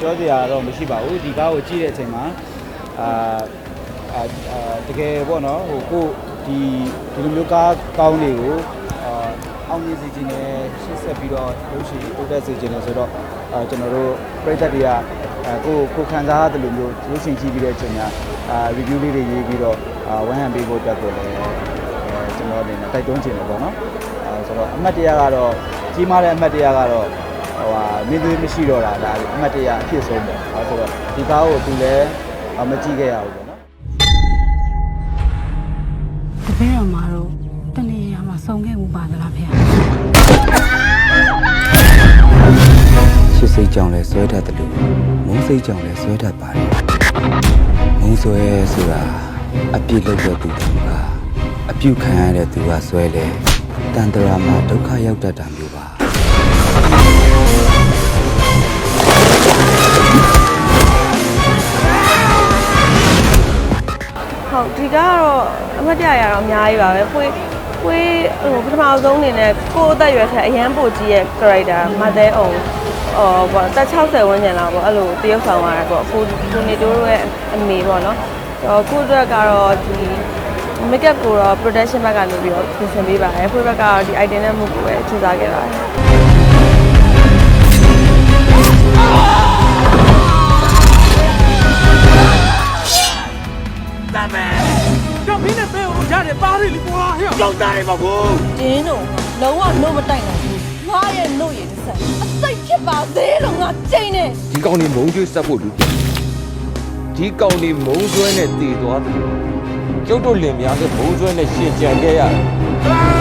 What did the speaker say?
ပြောစရာတော့မရှိပါဘူးဒီကားကိုကြည့်တဲ့အချိန်မှာအာအာအာတကယ်ပေါ့နော်ဟိုကိုဒီဒီလိုမျိုးကားကောင်းတွေကိုအာအောင်မြင်စေခြင်းနဲ့ရှေ့ဆက်ပြီးတော့ရုပ်ရှင်တိုးတက်စေခြင်းနဲ့ဆိုတော့အာကျွန်တော်တို့ပြည်သက်တွေကအာကိုကိုခံစားရတယ်လို့မျိုးရုပ်ရှင်ကြည့်ပြီးတဲ့အချိန်မှာအာ review လေးတွေရေးပြီးတော့အာဝန်ဟန်ပေးဖို့တက်ကိုလည်းအဲကျွန်တော်အနေနဲ့တိုက်တွန်းချင်တယ်ပေါ့နော်အဲဆိုတော့အမှတ်တရကတော့ကြီးမားတဲ့အမှတ်တရကတော့ ဟိုဟာမင်းသွေးမရှိတော့တာဒါအမှတ်တရအဖြစ်ဆုံးပေါ့အဲဆိုတော့ဒီကားကိုသူလည်းမကြည့်ခဲ့ရဘူးပေါ့နော်တပည့်တော်မှာတော့တနေ့ရမှာဆုံးခဲ့မှုပါသလားဖေ။ရှစ်စိတ်ကြောင့်လဲဆွဲတတ်တယ်လို့မုန်းစိတ်ကြောင့်လဲဆွဲတတ်ပါတယ်မုန်းဆွဲဆိုတာအပြစ်လုပ်တဲ့သူကအပြုတ်ခံရတဲ့သူကဆွဲလဲတန်တရာမှာဒုက္ခရောက်တတ်တာမျိုးပါ ဟုတ်ဒီကတော့အမှတ်တရရတော့အများကြီးပါပဲဖွေးဖွေးဟိုပထမဆုံးအနေနဲ့ကိုယ့်အသက်အရွယ်ထက်အရန်ပိုကြီးရဲ့ character မသေးအောင်ဟောပေါ့တက်60ဝန်းကျင်လောက်ပေါ့အဲ့လိုတရုပ်ဆောင်ရတယ်ပေါ့ကိုကိုနေတိုးရဲ့အမေပေါ့နော်အော်ကိုအတွက်ကတော့ဒီ make up ကိုတော့ production ဘက်ကနေပြီးတော့ပြင်ဆင်ပေးပါတယ်ဖွေးဘက်ကတော့ဒီ item နဲ့မှုကိုပဲစူးစမ်းခဲ့ပါတယ် တော့မင်းနဲ့ပဲဟိုရတယ်ပါတယ်လီကွာဟဲ့ကြောက်တာရပါဘူးတင်းတော့လုံးဝနို့မတိုက်နိုင်ဘူးငါရဲ့နို့ရည်တစ်ဆက်အစိတ်ဖြစ်ပါသေးလို့ငါချိန်နေဒီကောင်นี่မုံကျွေးဆက်ဖို့လူပြန်ဒီကောင်นี่မုံကျွဲနဲ့တည်သွားတယ်ကျုပ်တို့လင်များဆိုမုံကျွဲနဲ့ရှင်ကြံခဲ့ရတယ်